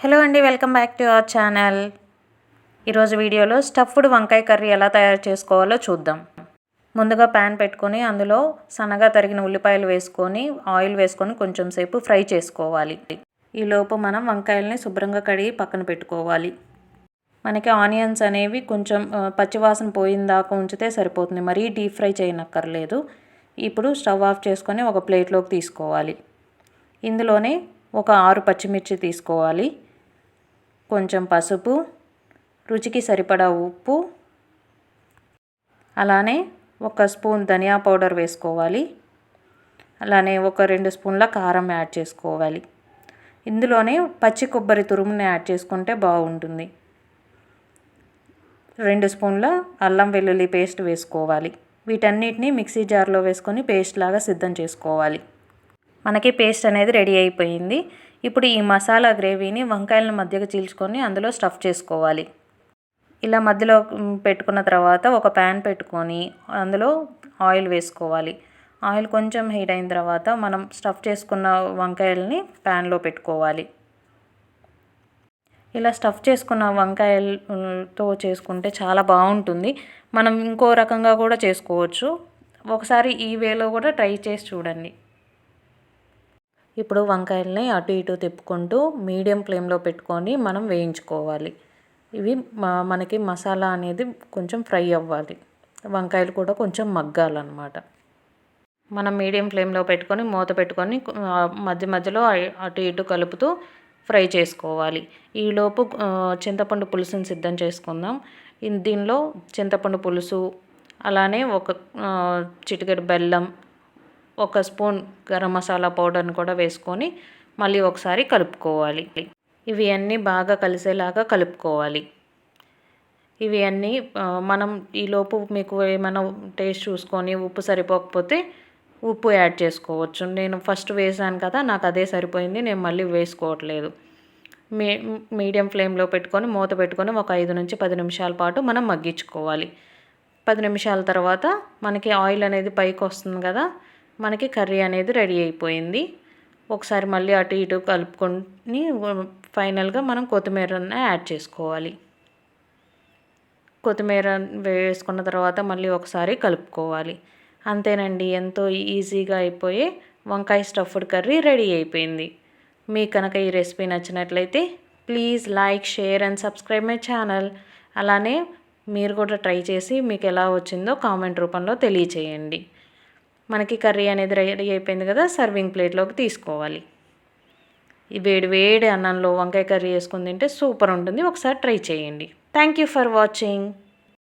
Hello అండి welcome back to our channel. ఈరోజు వీడియోలో స్టఫ్డ్ వంకాయ కర్రీ ఎలా తయారు చేసుకోవాలో చూద్దాం. ముందుగా ప్యాన్ పెట్టుకొని అందులో సన్నగా తరిగిన ఉల్లిపాయలు వేసుకొని ఆయిల్ వేసుకొని కొంచెం సేపు ఫ్రై చేసుకోవాలి. ఈలోపు మనం వంకాయల్ని శుభ్రంగా కడిగి పక్కన పెట్టుకోవాలి. మనకి ఆనియన్స్ అనేవి కొంచెం పచ్చివాసన పోయిన దాకా ఉంచితే సరిపోతుంది. మరీ డీప్ ఫ్రై చేయనక్కర్లేదు. ఇప్పుడు స్టవ్ ఆఫ్ చేసుకొని ఒక ప్లేట్లోకి తీసుకోవాలి. ఇందులోనే ఒక ఆరు పచ్చిమిర్చి తీసుకోవాలి. కొంచెం పసుపు రుచికి సరిపడా ఉప్పు అలానే ఒక స్పూన్ ధనియా పౌడర్ వేసుకోవాలి. అలానే ఒక రెండు స్పూన్ల కారం యాడ్ చేసుకోవాలి. ఇందులోనే పచ్చి కొబ్బరి తురుముని యాడ్ చేసుకుంటే బాగుంటుంది. రెండు స్పూన్ల అల్లం వెల్లుల్లి పేస్ట్ వేసుకోవాలి. వీటన్నిటిని మిక్సీ జార్లో వేసుకొని పేస్ట్ లాగా సిద్ధం చేసుకోవాలి. మనకి పేస్ట్ అనేది రెడీ అయిపోయింది. ఇప్పుడు ఈ మసాలా గ్రేవీని వంకాయలను మధ్యకు చీల్చుకొని అందులో స్టఫ్ చేసుకోవాలి. ఇలా మధ్యలో పెట్టుకున్న తర్వాత ఒక ప్యాన్ పెట్టుకొని అందులో ఆయిల్ వేసుకోవాలి. ఆయిల్ కొంచెం హీట్ అయిన తర్వాత మనం స్టఫ్ చేసుకున్న వంకాయల్ని ప్యాన్లో పెట్టుకోవాలి. ఇలా స్టఫ్ చేసుకున్న వంకాయలతో చేసుకుంటే చాలా బాగుంటుంది. మనం ఇంకో రకంగా కూడా చేసుకోవచ్చు. ఒకసారి ఈ వేలో కూడా ట్రై చేసి చూడండి. ఇప్పుడు వంకాయల్ని అటు ఇటు తిప్పుకుంటూ మీడియం ఫ్లేమ్లో పెట్టుకొని మనం వేయించుకోవాలి. ఇవి మనకి మసాలా అనేది కొంచెం ఫ్రై అవ్వాలి. వంకాయలు కూడా కొంచెం మగ్గాలన్నమాట. మనం మీడియం ఫ్లేమ్లో పెట్టుకొని మూత పెట్టుకొని మధ్య మధ్యలో అటు ఇటు కలుపుతూ ఫ్రై చేసుకోవాలి. ఈలోపు చింతపండు పులుసుని సిద్ధం చేసుకుందాం. దీనిలో చింతపండు పులుసు అలానే ఒక చిటికెడు బెల్లం ఒక స్పూన్ గరం మసాలా పౌడర్ని కూడా వేసుకొని మళ్ళీ ఒకసారి కలుపుకోవాలి. ఇవి అన్నీ బాగా కలిసేలాగా కలుపుకోవాలి. ఇవి అన్నీ మనం ఈలోపు మీకు ఏమైనా టేస్ట్ చూసుకొని ఉప్పు సరిపోకపోతే ఉప్పు యాడ్ చేసుకోవచ్చు. నేను ఫస్ట్ వేసాను కదా నాకు అదే సరిపోయింది నేను మళ్ళీ వేసుకోవట్లేదు. మీ మీడియం ఫ్లేమ్లో పెట్టుకొని మూత పెట్టుకొని ఒక ఐదు నుంచి పది నిమిషాల పాటు మనం మగ్గించుకోవాలి. పది నిమిషాల తర్వాత మనకి ఆయిల్ అనేది పైకి వస్తుంది కదా మనకి కర్రీ అనేది రెడీ అయిపోయింది. ఒకసారి మళ్ళీ అటు ఇటు కలుపుకొని ఫైనల్గా మనం కొత్తిమీరని యాడ్ చేసుకోవాలి. కొత్తిమీర వేసుకున్న తర్వాత మళ్ళీ ఒకసారి కలుపుకోవాలి. అంతేనండి ఎంతో ఈజీగా అయిపోయే వంకాయ స్టఫ్డ్ కర్రీ రెడీ అయిపోయింది. మీకు కనుక ఈ రెసిపీ నచ్చినట్లయితే please like share and subscribe my channel. అలానే మీరు కూడా ట్రై చేసి మీకు ఎలా వచ్చిందో కామెంట్ రూపంలో తెలియచేయండి. మనకి కర్రీ అనేది రెడీ అయిపోయింది కదా సర్వింగ్ ప్లేట్లోకి తీసుకోవాలి. ఈ వేడి వేడి అన్నంలో వంకాయ కర్రీ వేసుకుని తింటే సూపర్ ఉంటుంది. ఒకసారి ట్రై చేయండి. Thank you for watching